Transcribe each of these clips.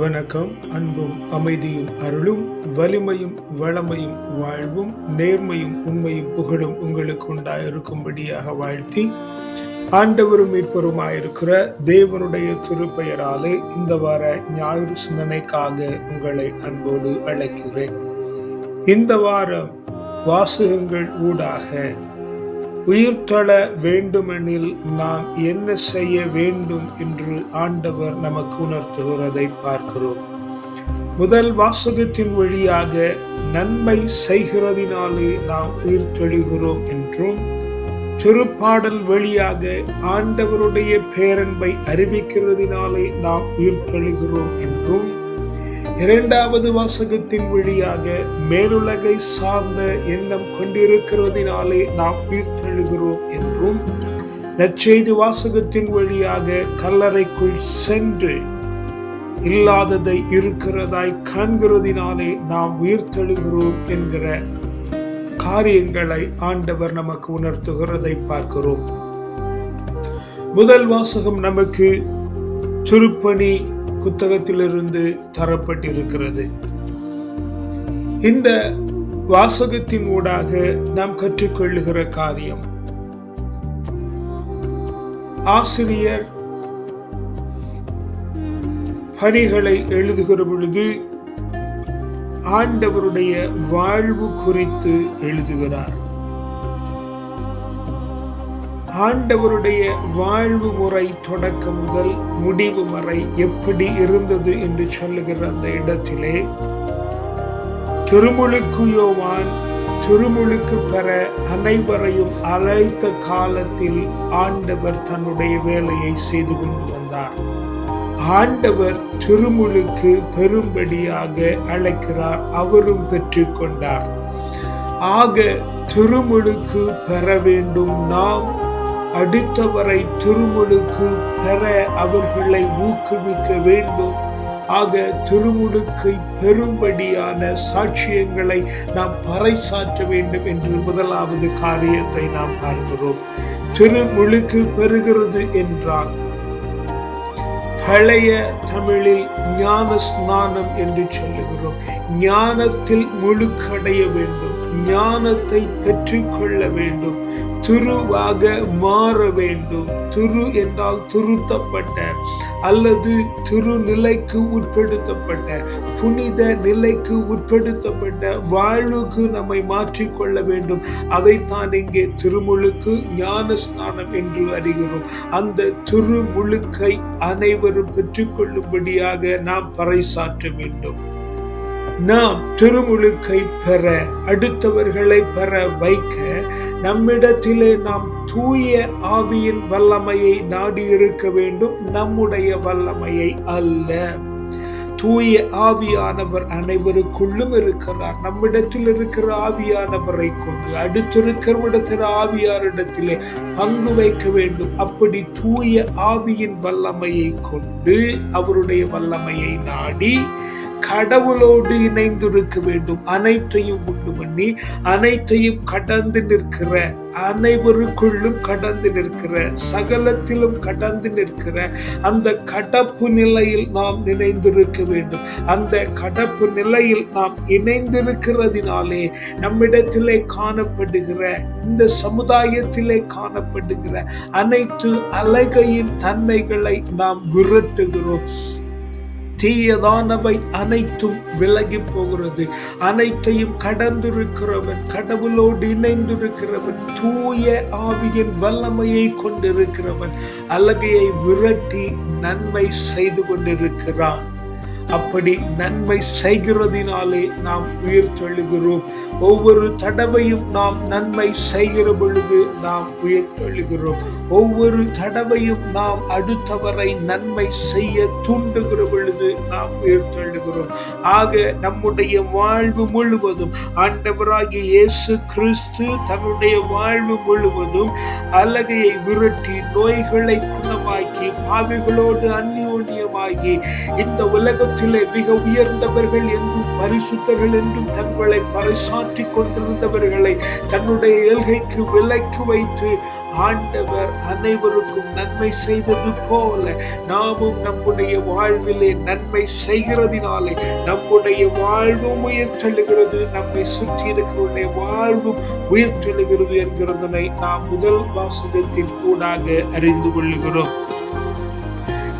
வணக்கம் அன்பும் அமைதியும் அருளும் வலிமையும் வளமையும் வாழ்வும் நேர்மையும் உண்மையும் புகழும் உங்களுக்கு உண்டாயிருக்கும்படியாக வாழ்த்தி ஆண்டவரும் மீட்பருமாயிருக்கிற தேவனுடைய திருப்பெயராலே இந்த வார ஞாயிறு சிந்தனைக்காக உங்களை அன்போடு அழைக்கிறேன். இந்த வாரம் வாசகங்கள் ஊடாக உயிர்த்தள வேண்டுமெனில் நாம் என்ன செய்ய வேண்டும் என்று ஆண்டவர் நமக்கு உணர்த்துகிறதை பார்க்கிறோம். முதல் வாசகத்தின் வழியாக நன்மை செய்கிறதினாலே நாம் உயிர்த்தெழுகிறோம் என்றும் திருப்பாடல் வழியாக ஆண்டவருடைய பேரன்பை அறிவிக்கிறதினாலே நாம் உயிர்த்தெழுகிறோம் என்றும் இரண்டாவது வாசகத்தின் வழியாக மேலுலகை சார்ந்த எண்ணம் கொண்டிருக்கிறதினாலே நாம் உயிர்த்தெழுகிறோம் என்றும் நற்செய்தி வாசகத்தின் வழியாக கல்லறைக்குள் சென்று இல்லாததை இருக்கிறதாய் காண்கிறதினாலே நாம் உயிர்த்தெழுகிறோம் என்கிற காரியங்களை ஆண்டவர் நமக்கு உணர்த்துகிறதை பார்க்கிறோம். முதல் வாசகம் நமக்கு திருப்பணி புத்தகத்திலிருந்து தரப்பட்டிருக்கிறது. இந்த வாசகத்தின் ஊடாக நாம் கற்றுக்கொள்ளுகிற காரியம். ஆசிரியர் பணிகளை எழுதுகிற பொழுது ஆண்டவருடைய வாழ்வு குறித்து எழுதுகிறார். ஆண்டவருடைய வாழ்வு முறை தொடக்கம் முதல் முடிவு வரை எப்படி இருந்தது என்று சொல்லுகிற அந்த இடத்திலே திருமுழுக்கு யோவான் திருமுழுக்கு பெற அனைவரையும் அழைத்த காலத்தில் ஆண்டவர் தன்னுடைய வேலையை செய்து கொண்டு வந்தார். ஆண்டவர் திருமுழுக்கு பெரும்படியாக அழைக்கிறார் அவரும் பெற்றுக்கொண்டார். ஆக திருமுழுக்கு பெற வேண்டும். நாம் அடுத்தவரை திருமுழுக்கு பெற அவர்களை ஊக்குவிக்க வேண்டும். ஆக திருமுழுக்கை பெரும்படியான சாட்சியங்களை நாம் பறைசாற்ற வேண்டும் என்று முதலாவது காரியத்தை நாம் பார்க்கிறோம். திருமுழுக்கு பெறுகிறது என்றால் பழைய தமிழில் ஞான ஸ்நானம் என்று சொல்லுகிறோம். ஞானத்தில் முழுக்கடைய வேண்டும். ஞானத்தை பெற்றுக்கொள்ள வேண்டும். துருவாக மாற வேண்டும். துரு என்றால் துருத்தப்பட்ட அல்லது துரு நிலைக்கு உட்படுத்தப்பட்ட புனித நிலைக்கு உட்படுத்தப்பட்ட வாழ்வுக்கு நம்மை மாற்றிக்கொள்ள வேண்டும். அதைத்தான் இங்கே திருமுழுக்கு ஞான ஸ்நானம் என்று அறிகிறோம். அந்த திருமுழுக்கை அனைவரும் பெற்றுக்கொள்ளும்படியாக நாம் பறைசாற்ற வேண்டும். நாம் திருமுழுக்கை பெற அடுத்தவர்களை பெற வைக்க நம்மிடத்திலே நாம் தூய ஆவியின் வல்லமையை நாடி இருக்க வேண்டும். நம்முடைய வல்லமையை அல்ல. தூய ஆவியானவர் அனைவருக்குள்ளும் இருக்கிறார். நம்மிடத்தில் இருக்கிற ஆவியானவரை கொண்டு அடுத்திருக்கிறவிடத்தில் ஆவியாரிடத்திலே பங்கு வைக்க வேண்டும். அப்படி தூய ஆவியின் வல்லமையை கொண்டு அவருடைய வல்லமையை நாடி கடவுளோடு இணைந்திருக்க வேண்டும். அனைத்தையும் உண்டு பண்ணி அனைத்தையும் கடந்து நிற்கிற அனைவருக்குள்ளும் கடந்து நிற்கிற சகலத்திலும் கடந்து நிற்கிற அந்த கடப்பு நிலையில் நாம் நினைந்திருக்க வேண்டும். அந்த கடப்பு நிலையில் நாம் இணைந்திருக்கிறதினாலே நம்மிடத்திலே காணப்படுகிற இந்த சமுதாயத்திலே காணப்படுகிற அனைத்து அழகையின் தன்மைகளை நாம் விரட்டுகிறோம். தீயதானவை அனைத்தும் விலகி போகிறது. அனைத்தையும் கடந்திருக்கிறவன் கடவுளோடு இணைந்திருக்கிறவன் தூய ஆவியின் வல்லமையை கொண்டிருக்கிறவன் அழகையை விரட்டி நன்மை செய்து கொண்டிருக்கிறான். அப்படி நன்மை செய்கிறதினாலே நாம் உயிர் தெழுகிறோம் ஒவ்வொரு தடவையும் நாம் நன்மை செய்கிற பொழுது நாம் உயிர் தெழுகிறோம் ஒவ்வொரு தடவையும் நாம் அடுத்தவரை நன்மை செய்ய தூண்டுகிற பொழுது நாம் உயிர் தெழுகிறோம் ஆக நம்முடைய வாழ்வு முழுவதும் ஆண்டவராகிய இயேசு கிறிஸ்து தன்னுடைய வாழ்வு முழுவதும் அலகையை விரட்டி நோய்களை குணமாக்கி பாவிகளோடு அந்யோன்யமாகி இந்த உலகத்தில் உலகத்திலே மிக உயர்ந்தவர்கள் என்றும் பரிசுத்தர்கள் என்றும் தங்களை பறைசாற்றி கொண்டிருந்தவர்களை தன்னுடைய எல்கைக்கு விலைக்கு வைத்து ஆண்டவர் அனைவருக்கும் நன்மை செய்தது போல நாமும் நம்முடைய வாழ்விலே நன்மை செய்கிறதினாலே நம்முடைய வாழ்வும் உயிர்த்தெழுகிறது நம்மை சுற்றி இருக்கிறவருடைய வாழ்வும் உயிர்த்தெழுகிறது என்கிறதனை நாம் முதல் வாசகத்தின் கூடாக அறிந்து கொள்ளுகிறோம்.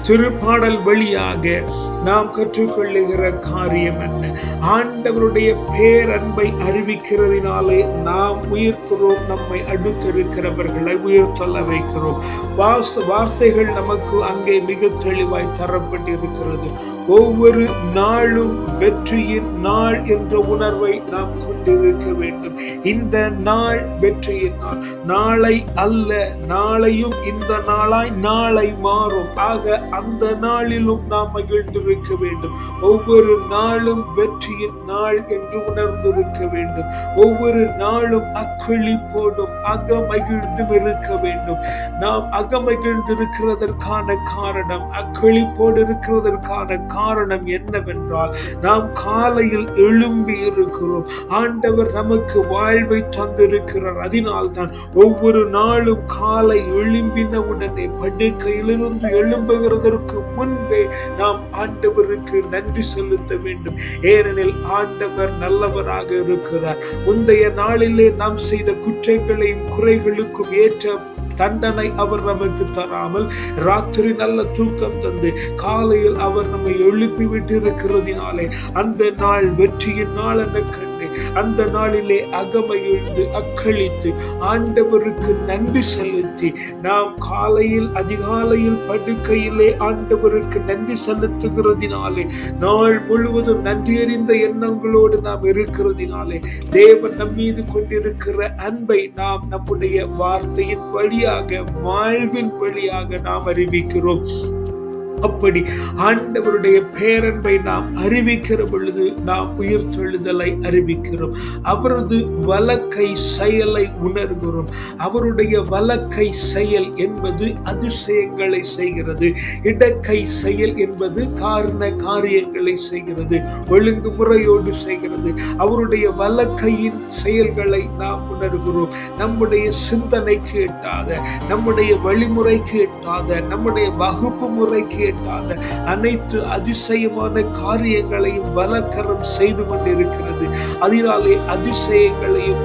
திருப்பாடல் வழியாக நாம் கற்றுக்கொள்ளுகிற காரியம் என்ன? ஆண்டவருடைய பேரன்பை அறிவிக்கிறதினாலே நாம் உயிர்க்கிறோம் நம்மை அடுத்திருக்கிறவர்களை உயிர் சொல்ல வைக்கிறோம். வாச வார்த்தைகள் நமக்கு அங்கே மிக தெளிவாய் தரப்பட்டிருக்கிறது. ஒவ்வொரு நாளும் வெற்றியின் நாள் என்ற உணர்வை நாம் கொண்டிருக்க வேண்டும். இந்த நாள் வெற்றியின் நாள். நாளை அல்ல நாளையும் இந்த நாளாய் நாளை மாறும். ஆக அந்த நாளிலும் நாம் மகிழ்ந்திருக்க வேண்டும். ஒவ்வொரு நாளும் வெற்றியின் நாள் என்று உணர்ந்திருக்க வேண்டும். ஒவ்வொரு நாளும் அக்களிப்போடும் அகமகிழ்ந்தும் இருக்க வேண்டும். நாம் அகமகிழ்ந்திருக்கிறதற்கான காரணம் அக்களிப்போடு இருக்கிறதற்கான காரணம் என்னவென்றால் நாம் காலையில் எழும்பி இருக்கிறோம். ஆனால் ஆண்டவர் நமக்கு வாழ்வை தந்திருக்கிறார். அதனால்தான் ஒவ்வொரு நாளும் காலை எழும்பின உடனே படுக்கையிலிருந்து எழும்புகிறதற்கு முன்பே நாம் ஆண்டவருக்கு நன்றி செலுத்த வேண்டும். ஏனெனில் ஆண்டவர் நல்லவராக இருக்கிறார். முந்தைய நாளிலே நாம் செய்த குற்றங்களையும் குறைகளுக்கும் ஏற்ற தண்டனை அவர் நமக்கு தராமல் ராத்திரி நல்ல தூக்கம் தந்து காலையில் அவர் நம்மை எழுப்பி விட்டு இருக்கிறதினாலே அந்த நாள் வெற்றியின் நாள் என கண்டு அந்த நாளிலே அகமகிழ்ந்து அக்களித்து ஆண்டவருக்கு நன்றி செலுத்தி நாம் காலையில் அதிகாலையில் படுக்கையிலே ஆண்டவருக்கு நன்றி செலுத்துகிறதினாலே நாள் முழுவதும் நன்றி அறிந்த எண்ணங்களோடு நாம் இருக்கிறதினாலே தேவன் நம்மீது கொண்டிருக்கிற அன்பை நாம் நம்முடைய வார்த்தையின் வழியாக வாழ்வின் வழியாக நாம் அறிவிக்கிறோம். அப்படி ஆண்டவருடைய பேரன்பை நாம் அறிவிக்கிற பொழுது நாம் உயிர் தொழுதலை அறிவிக்கிறோம். அவரது வழக்கை செயலை உணர்கிறோம். அவருடைய வழக்கை செயல் என்பது அதிசயங்களை செய்கிறது. இடக்கை செயல் என்பது காரண காரியங்களை செய்கிறது. ஒழுங்கு முறையோடு செய்கிறது. அவருடைய வழக்கையின் செயல்களை நாம் உணர்கிறோம். நம்முடைய சிந்தனைக்கு எட்டாத நம்முடைய வழிமுறைக்கு எட்டாத நம்முடைய வகுப்பு முறைக்கு எட்டாத அனைத்து அதிசயமான காரியங்களையும் வலக்கரம் செய்து கொண்டிருக்கிறது. அதனாலே அதிசயங்களையும்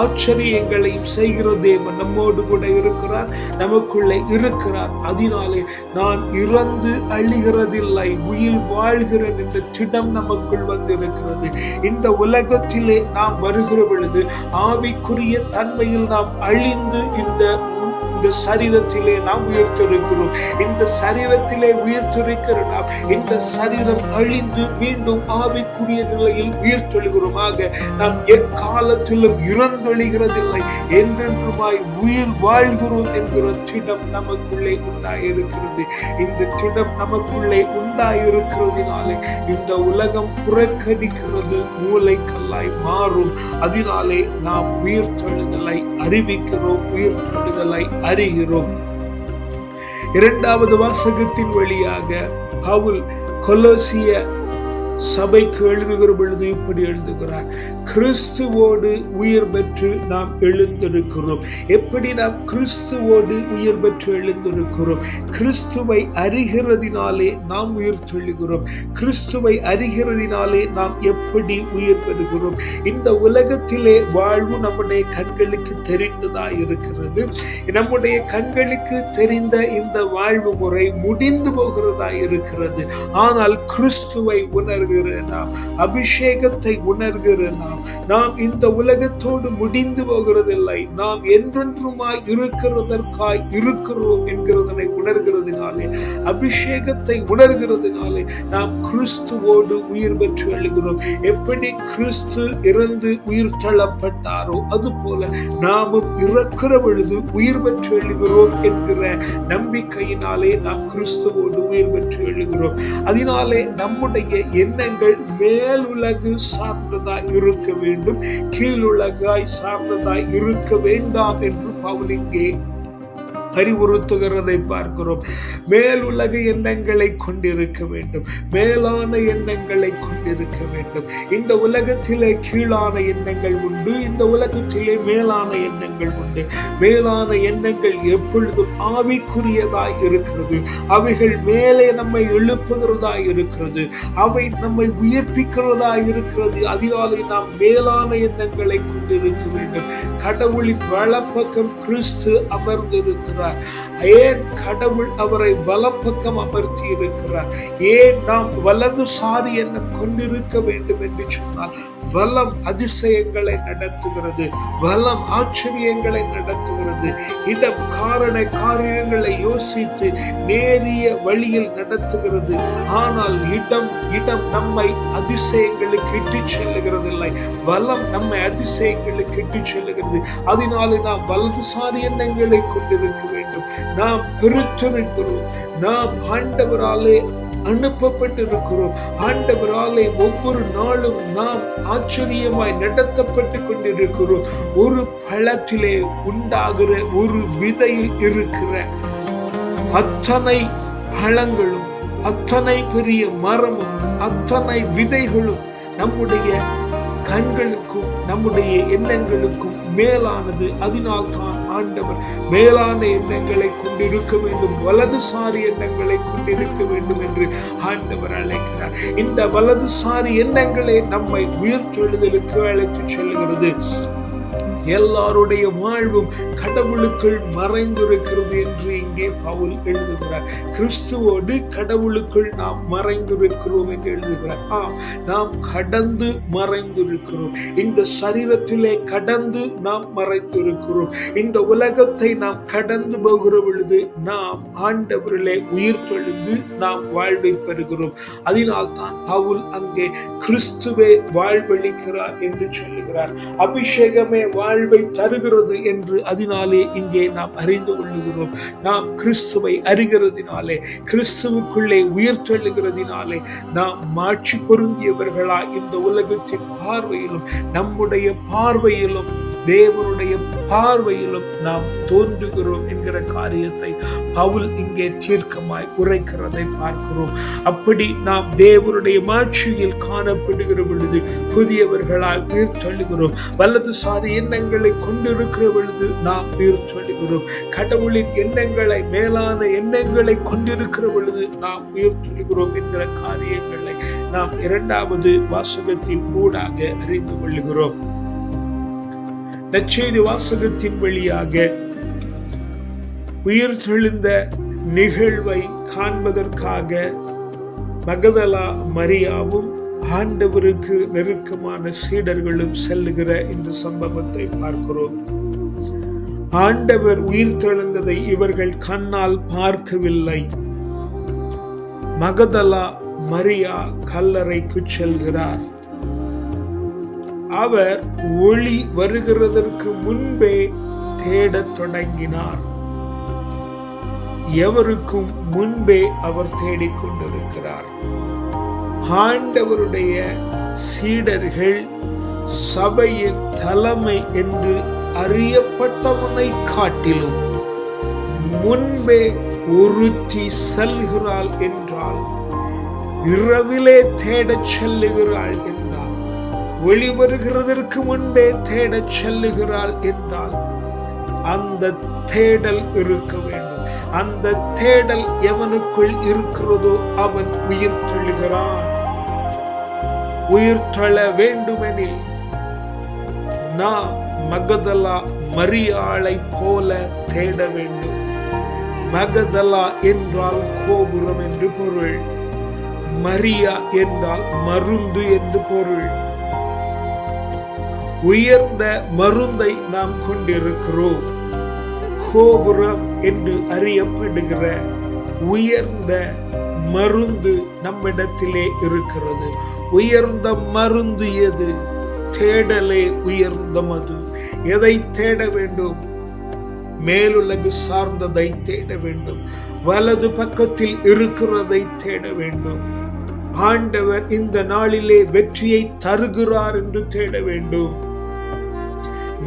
ஆச்சரியங்களையும் செய்கிற தேவன் நம்மோடு கூட இருக்கிறார் நமக்குள்ளே இருக்கிறார். அதனாலே நான் இறந்து அழிகிறதில்லை உயிர் வாழ்கிறேன் என்ற திடம் நமக்குள் வந்திருக்கிறது. இந்த உலகத்திலே நாம் வருகிற பொழுது ஆவிக்குரிய தன்மையில் நாம் அழிந்து இந்த இந்த சரீரத்திலே நாம் உயர்த்திருக்கிறோம் இந்த சரீரத்திலே உயர்த்திருக்கிற நாம் இந்த சரீரம் அழிந்து மீண்டும் ஆவிக்குரிய நிலையில் உயிர்த்தெழுகிறோம் ஆக நாம் எக்காலத்திலும் இறந்தொழிகிறதில்லை. என்றென்றுமாய் உயிர் வாழ்கிறோம் என்கிற திடம் நமக்குள்ளே உண்டாயிருக்கிறது. இந்த திடம் நமக்குள்ளே உண்டாயிருக்கிறதுனாலே இந்த உலகம் புறக்கணிக்கிறது மூளைக்கல்லாய் மாறும். அதனாலே நாம் உயிர்த்தெழுதலை அறிவிக்கிறோம் தொழுதலை அறிகிறோம். இரண்டாவது வாசகத்தின் வழியாக பவுல் கொலோசிய சபைக்கு எழுதுகிற பொழுது இப்படி எழுதுகிறார் கிறிஸ்துவோடு உயிர் பெற்று நாம் எழுந்திருக்கிறோம். எப்படி நாம் கிறிஸ்துவோடு உயிர் பெற்று எழுந்திருக்கிறோம்? கிறிஸ்துவை அறிகிறதினாலே நாம் உயிர் தெழுகிறோம் கிறிஸ்துவை அறிகிறதினாலே நாம் எப்படி உயிர் பெறுகிறோம்? இந்த உலகத்திலே வாழ்வு நம்முடைய கண்களுக்கு தெரிந்ததா இருக்கிறது? நம்முடைய கண்களுக்கு தெரிந்த இந்த வாழ்வு முறை முடிந்து போகிறதா இருக்கிறது? ஆனால் கிறிஸ்துவை உணர்வு உணர்கிற நாம் அபிஷேகத்தை உணர்கிறேன் நாம் நாம் இந்த உலகத்தோடு முடிந்து போகிறதில்லை. நாம் என்றென்றுமாய் இருக்கிறதற்காய் இருக்கிறோம் என்கிறதனை உணர்கிறதுனாலே அபிஷேகத்தை உணர்கிறதுனாலே நாம் கிறிஸ்துவோடு உயிர் பெற்று எழுகிறோம் எப்படி கிறிஸ்து இறந்து உயிர் தள்ளப்பட்டாரோ அது போல நாமும் இறக்கிற பொழுது உயிர் பெற்று எழுகிறோம் என்கிற நம்பிக்கையினாலே நாம் கிறிஸ்துவோடு உயிர் பெற்று எழுகிறோம் அதனாலே நம்முடைய என் எண்ணங்கள் மேலுலகு சார்ந்ததாய் இருக்க வேண்டும் கீழுலகாய் சார்ந்ததாய் இருக்க வேண்டாம் என்று பவுல் இங்கே அறிவுறுத்துகிறதை பார்க்கிறோம். மேல் உலக எண்ணங்களை கொண்டிருக்க வேண்டும். மேலான எண்ணங்களை கொண்டிருக்க வேண்டும். இந்த உலகத்திலே கீழான எண்ணங்கள் உண்டு. இந்த உலகத்திலே மேலான எண்ணங்கள் உண்டு. மேலான எண்ணங்கள் எப்பொழுதும் ஆவிக்குரியதாய் இருக்கிறது. அவைகள் மேலே நம்மை எழுப்புகிறதாய் இருக்கிறது. அவை நம்மை உயிர்ப்பிக்கிறதாய் இருக்கிறது. அதனாலே நாம் மேலான எண்ணங்களை கொண்டிருக்க வேண்டும். கடவுளின் வலப்பக்கம் கிறிஸ்து அமர்ந்திருக்கிறார். ஏன் கடவுள் அவரை வலப்பக்கம் அமர்த்தி இருக்கிறார்? ஏன் நாம் வலதுசாரி எண்ணம் கொண்டிருக்க வேண்டும் என்று சொன்னால் வலம் அதிசயங்களை நடத்துகிறது வலம் ஆச்சரியங்களை நடத்துகிறது. இடம் காரண காரியங்களை யோசித்து நேரிய வழியில் நடத்துகிறது. ஆனால் இடம் இடம் நம்மை அதிசயங்களுக்கு இட்டுச் செல்லுகிறதில்லை. வலம் நம்மை அதிசயங்களுக்கு இட்டு செல்லுகிறது. அதனாலே நாம் வலதுசாரி எண்ணங்களை கொண்டிருக்கிறோம். வேண்டும். நாம் பெருத்திருக்கிறோம் நாம் ஆண்டவராலே அனுப்பப்பட்டிருக்கிறோம். ஆண்டவராலே ஒவ்வொரு நாளும் நாம் ஆச்சரியமாய் நடத்தப்பட்டு கொண்டிருக்கிறோம். ஒரு பழத்திலே உண்டாகிற ஒரு விதையில் இருக்கிற அத்தனை பழங்களும் அத்தனை பெரிய மரமும் அத்தனை விதைகளும் நம்முடைய கண்களுக்கும் நம்முடைய எண்ணங்களுக்கும் மேலானது. அதனால்தான் ஆண்டவர் மேலான எண்ணங்களை கொண்டிருக்க வேண்டும் வலதுசாரி எண்ணங்களை கொண்டிருக்க வேண்டும் என்று ஆண்டவர் அழைக்கிறார். இந்த வலதுசாரி எண்ணங்களே நம்மை உயிர்த்தெழுதலுக்கு அழைத்து செல்கிறது. எல்லாருடைய வாழ்வும் கடவுளுக்குள் மறைந்திருக்கிறது என்று இங்கே பவுல் எழுதுகிறார். கிறிஸ்துவோடு கடவுளுக்குள் நாம் மறைந்திருக்கிறோம் என்று எழுதுகிறார். ஆம் நாம் கடந்து மறைந்திருக்கிறோம். இந்த சரீரத்திலே கடந்து நாம் மறைந்திருக்கிறோம். இந்த உலகத்தை நாம் கடந்து போகிற பொழுது நாம் ஆண்டவரிலே உயிர் தொழுந்து நாம் வாழ்வை பெறுகிறோம். அதனால் தான் பவுல் அங்கே கிறிஸ்துவே வாழ்வழிக்கிறார் என்று சொல்லுகிறார். அபிஷேகமே வாழ் வாழ்வை தருகிறது என்று அதனாலே இங்கே நாம் அறிந்து கொள்ளுகிறோம். நாம் கிறிஸ்துவை அறிகிறதினாலே கிறிஸ்துவுக்குள்ளே உயிர் தள்ளுகிறதினாலே நாம் மாட்சி பொருந்தியவர்களா இந்த உலகத்தின் பார்வையிலும் நம்முடைய பார்வையிலும் தேவனுடைய பார்வையிலும் நாம் தோன்றுகிறோம் என்கிற காரியத்தை பவுல் இங்கே தீர்க்கமாய் உரைக்கிறதை பார்க்கிறோம். அப்படி நாம் தேவனுடைய மாட்சியில் காணப்படுகிற பொழுது புதியவர்களால் உயிர்த்தொழுகிறோம். வலதுசாரி எண்ணங்களை கொண்டிருக்கிற பொழுது நாம் உயிர் கடவுளின் எண்ணங்களை மேலான எண்ணங்களை கொண்டிருக்கிற பொழுது நாம் உயிர் என்கிற காரியங்களை நாம் இரண்டாவது வாசகத்தின் ஊடாக அறிந்து கொள்ளுகிறோம். நச்செய்தி வாசகத்தின் வழியாக உயிர் தெளிந்த நிகழ்வை காண்பதற்காக மகதலா மரியாவும் ஆண்டவருக்கு நெருக்கமான சீடர்களும் செல்லுகிற இந்த சம்பவத்தை பார்க்கிறோம். ஆண்டவர் உயிர் தெழுந்ததை இவர்கள் கண்ணால் பார்க்கவில்லை. மகதலா மரியா கல்லறைக்கு செல்கிறார். அவர் ஒளி வருகிறதற்கு முன்பே தேடத் தொடங்கினார். எவருக்கும் முன்பே அவர் தேடிக்கொண்டிருக்கிறார் ஆண்டவருடைய சீடர்கள் சபையின் தலைமை என்று அறியப்பட்டவனை காட்டிலும் முன்பே ஒருத்தி செல்கிறாள் என்றால் இரவிலே தேடச் செல்லுகிறாள் என்று ஒளி வருகிறதற்கு முன்பே தேடச் செல்லுகிறாள் என்றால் அந்த தேடல் இருக்க வேண்டும். அந்த தேடல் எவனுக்குள் இருக்கிறதோ அவன் உயிர் தொழுகிறான் உயிர் தொழ வேண்டுமெனில் நாம் மகதலா மரியாளை போல தேட வேண்டும். மகதலா என்றால் கோபுரம் என்று பொருள். மரியா என்றால் மருந்து என்று பொருள். உயர்ந்த மருந்தை நாம் கொண்டிருக்கிறோம். கோபுரம் என்று அறியப்படுகிற உயர்ந்த மருந்து நம்மிடத்திலே இருக்கிறது. உயர்ந்த மருந்து எது? தேடலே உயர்ந்த மது எதை தேட வேண்டும்? மேலுலகு சார்ந்ததை தேட வேண்டும். வலது பக்கத்தில் இருக்கிறதை தேட வேண்டும். ஆண்டவர் இந்த நாளிலே வெற்றியை தருகிறார் என்று தேட வேண்டும்.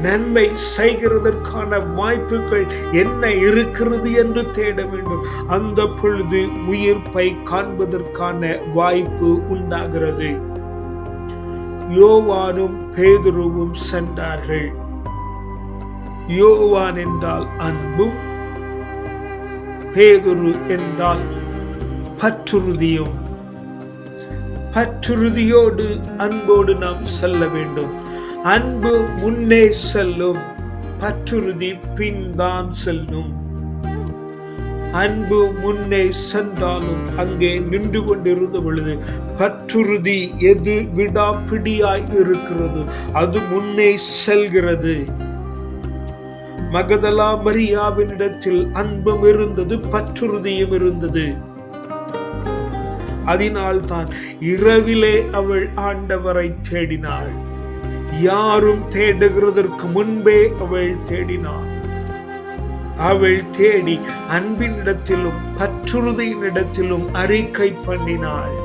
நன்மை செய்கிறதற்கான வாய்ப்புகள் என்ன இருக்கிறது என்று தேட வேண்டும். அந்த பொழுது உயிர்ப்பை காண்பதற்கான வாய்ப்பு உண்டாகிறது. யோவானும் பேதுருவும் சென்றார்கள். யோவான் என்றால் அன்பும் பேதுரு என்றால் பற்றுறுதியும். பற்றுறுதியோடு அன்போடு நாம் செல்ல வேண்டும். அன்பு முன்னே செல்லும் பற்றுறுதி பின்தான் செல்லும். அன்பு முன்னே சென்றாலும் அங்கே நின்று கொண்டிருந்த பொழுது பற்றுறுதி எது விடாப்பிடியாய் இருக்கிறது? அது முன்னே செல்கிறது. மகதலா மரியாவினிடத்தில் அன்பும் இருந்தது பற்றுறுதியும் இருந்தது. அதனால் தான் இரவிலே அவள் ஆண்டவரை தேடினாள். யாரும் தேடுகிறதற்கு முன்பே அவள் தேடினாள். அவள் தேடி அன்பின் இடத்திலும் பற்றுறுதியின் இடத்திலும் அறிக்கை பண்ணினாள்.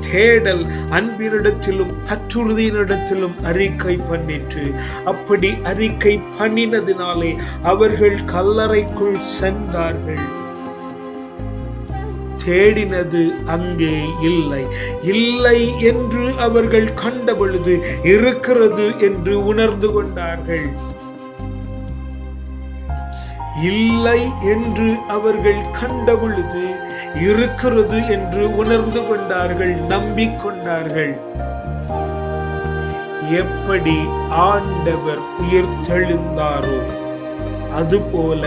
தேடல் அன்பினிடத்திலும் பற்றுறுதியினிடத்திலும் அறிக்கை பண்ணிற்று. அப்படி அறிக்கை பண்ணினதினாலே அவர்கள் கல்லறைக்குள் சென்றார்கள். தேடினது அங்கே இல்லை. இல்லை என்று அவர்கள் கண்ட பொழுது இருக்கிறது என்று உணர்ந்து கொண்டார்கள். இல்லை என்று அவர்கள் கண்ட பொழுது இருக்கிறது என்று உணர்ந்து கொண்டார்கள் நம்பிக்கொண்டார்கள். எப்படி ஆண்டவர் உயிர்த்தெழுந்தாரோ அதுபோல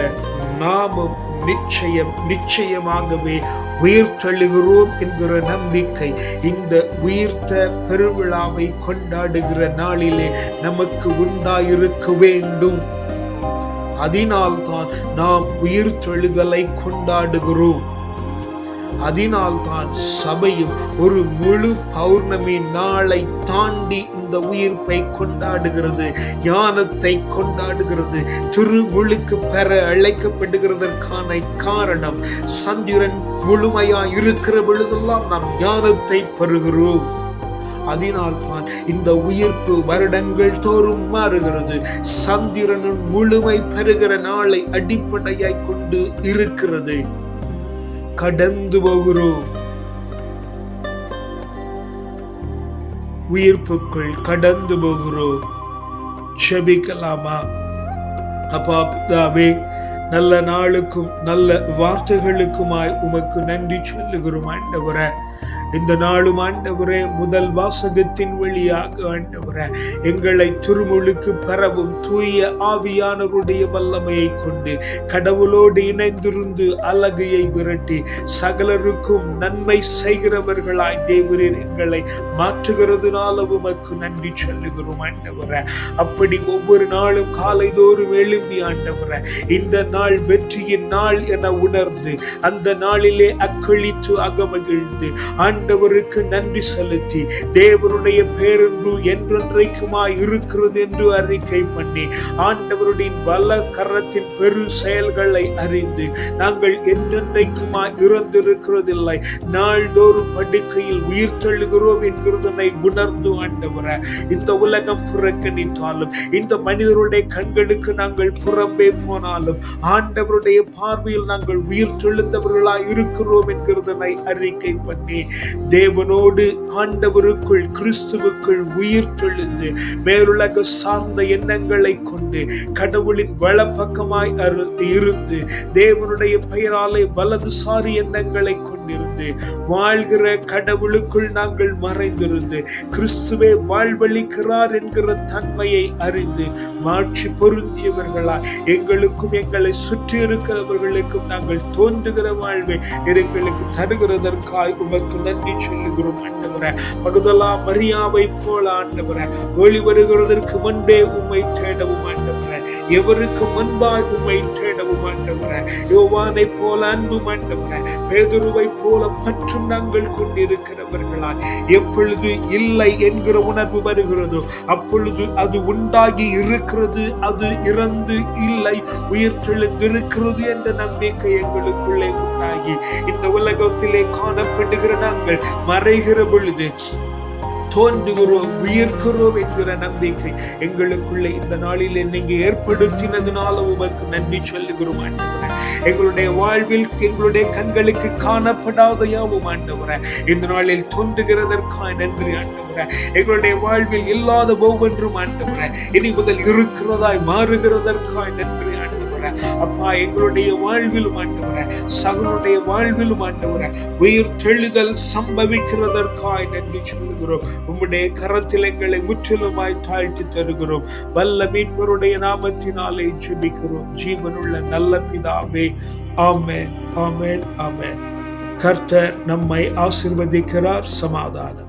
நாமும் நிச்சயம் நிச்சயமாகவே உயிர்த்தெழுகிறோம் என்கிற நம்பிக்கை இந்த உயிர்த்த பெருவிழாவை கொண்டாடுகிற நாளிலே நமக்கு உண்டாயிருக்க வேண்டும். அதனால்தான் நாம் உயிர்த்தெழுதலை கொண்டாடுகிறோம். அதனால்தான் சபையும் ஒரு முழு பௌர்ணமி நாளை தாண்டி இந்த உயிர்ப்பை கொண்டாடுகிறது ஞானத்தை கொண்டாடுகிறது திருமுழுக்கு பெற அழைக்கப்படுகிறதற்கான காரணம் சந்திரன் முழுமையா இருக்கிற பொழுதெல்லாம் நாம் ஞானத்தை பெறுகிறோம். அதனால்தான் இந்த உயிர்ப்பு வருடங்கள் தோறும் மாறுகிறது. சந்திரனின் முழுமை பெறுகிற நாளை அடிப்படையாய் கொண்டு இருக்கிறது. கடந்து போகிறோம். உயிர்ப்புக்குள் கடந்து போகிறோம். செபிக்கலாமா அப்பா பிதாவே நல்ல நாளுக்கும் நல்ல வார்த்தைகளுக்குமாய் உமக்கு நன்றி சொல்லுகிறோம் ஆண்டவரை. இந்த நாளும் ஆண்டவரே முதல் வாசகத்தின் வழியாக ஆண்டவரே எங்களை திருமுழுக்கு பரவும் தூய ஆவியானவருடைய வல்லமையை கொண்டு கடவுளோடு இணைந்திருந்து அழகையை விரட்டி சகலருக்கும் நன்மை செய்கிறவர்களாய் தேவரீர் எங்களை மாற்றுகிறதுனால உமக்கு நன்றி சொல்லுகிறோம் ஆண்டவரே. அப்படி ஒவ்வொரு நாளும் காலை தோறும் எழும்பி ஆண்டவரே இந்த நாள் வெற்றியின் நாள் என உணர்ந்து அந்த நாளிலே அக்களித்து அகமகிழ்ந்து ஆண்டவருக்கு நன்றி செலுத்தி தேவனுடைய பேரன்பு என்றென்றைக்குமாய் இருக்கிறது என்று அறிக்கை பண்ணி ஆண்டவருடைய வல்ல கரத்தின் பெரு செயல்களை அறிந்து நாங்கள் என்றென்றைக்குமாய் இறந்திருக்கிறதில்லை. நாள்தோறும் படுக்கையில் உயிர் தள்ளுகிறோம் என்கிறதனை உணர்ந்து ஆண்டவர இந்த உலகம் புறக்கணித்தாலும் இந்த மனிதருடைய கண்களுக்கு நாங்கள் புறம்பே போனாலும் ஆண்டவருடைய பார்வையில் நாங்கள் உயிர் தெழுந்தவர்களாய் இருக்கிறோம் என்கிறதனை அறிக்கை பண்ணி தேவனோடு ஆண்டவருக்குள் கிறிஸ்துவுக்குள் உயிர் தெழுந்து மேலுலக சார்ந்த எண்ணங்களை கொண்டு கடவுளின் வளப்பக்கமாய் இருந்து தேவனுடைய பெயராலே வலதுசாரி எண்ணங்களை கொண்டிருந்து வாழ்கிற கடவுளுக்குள் நாங்கள் மறைந்திருந்து கிறிஸ்துவே வாழ்வழிக்கிறார் என்கிற தன்மையை அறிந்து மாற்றி பொருந்தியவர்களாய் எங்களுக்கும் எங்களை சுற்றி இருக்கிறவர்களுக்கும் நாங்கள் தோன்றுகிற வாழ்வை எங்களுக்கு தருகிறதற்காய் உமக்கு நன்றி சொல்லுகிறோம் ஆண்டவரை பகுதலா மரியாவை போல ஆண்டவரை. ஒளி வருகிறதற்கு முன்பே உம்மை தேடவும் ஆண்டவரை. எவருக்கு முன்பாய் உம்மை தேடவும் ஆண்டவரை. யோவானை போல அன்பு ஆண்டவரை. பேதுருவை போல பற்றும் நாங்கள் கொண்டிருக்கிறவர்களால் எப்பொழுது இல்லை என்கிற உணர்வு வருகிறதோ அப்பொழுது அது உண்டாகி இருக்கிறது அது இறந்து இல்லை உயிர் தெழுந்திருக்கிறது என்ற நம்பிக்கை எங்களுக்குள்ளே உண்டாகி. இந்த உலகத்திலே காணப்படுகிற நாங்கள் மறைகிற பொழுது தோன்றுகிறோம் உயிர்க்கிறோம் என்கிற நம்பிக்கை எங்களுக்குள்ளே இந்த நாளில் நீங்க ஏற்படுத்தினதுனால உமக்கு நன்றி சொல்லுகிறோம் ஆண்டவரே. எங்களுடைய வாழ்வில் எங்களுடைய கண்களுக்கு காணப்படாத யாவும் ஆண்டவரே. இந்த நாளில் தோன்றுகிறதற்காக நன்றி ஆண்டவரே. எங்களுடைய வாழ்வில் இல்லாத ஒவ்வொன்றும் ஆண்டவரே. இனி முதல் இருக்கிறதாய் மாறுகிறதற்காக நன்றி ஆண்டவரே. அப்பா எங்களுடைய வாழ்விலும் ஆண்டவரே சகனுடைய வாழ்விலும் ஆண்டவரே உயிர் தெழுதல் சம்பவிக்கிறதற்காய் நன்றி சொல்லுகிறோம். உம்முடைய கரத்தில் எங்களை முற்றிலுமாய் தாழ்த்தி தருகிறோம். வல்ல மீட்பருடைய நாமத்தினாலே ஜெபிக்கிறோம். ஜீவனுள்ள நல்ல பிதாவே ஆமேன் ஆமேன் ஆமேன். கர்த்தர் நம்மை ஆசிர்வதிக்கிறார் சமாதானம்.